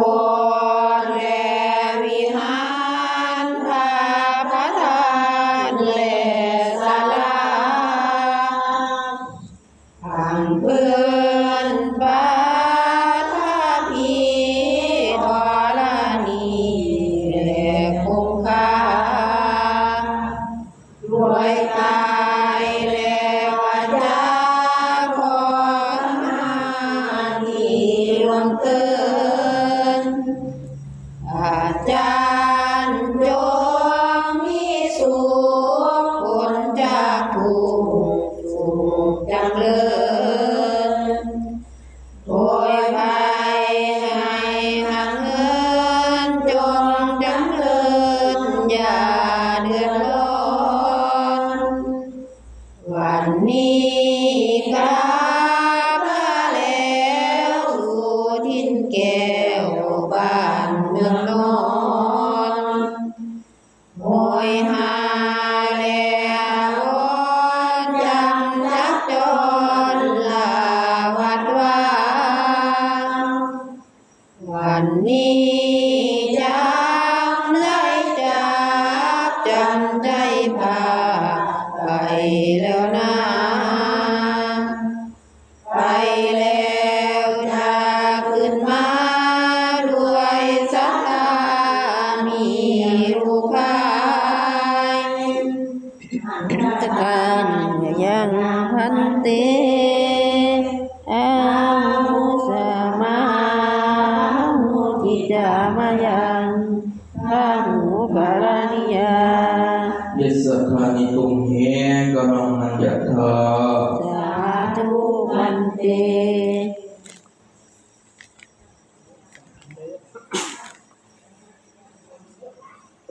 วรแด่วิหารพระประธละลาพังเปื้อนปาทาพีธรณีและคงคาด้วยกายแลวาจาขอทานีรวมเกิน จารย์จงมีสุขผลจากผู้สุขจำเริญโดยไปให้ทางเงินจงจำเริญอย่าเดือดร้อนวันนี้กลับมาแล้วสู่ทินแก้วบ้านเมือง วันนี้จำได้จากจำได้พาไปแล้วนะไปแล้วถ้าขึ้นมาด้วยสักตามีรูปายตะการยังพันเตามายังพาหูปารานิยายสสะนิตุงเฮกรณัญญะทาสาธุมันเต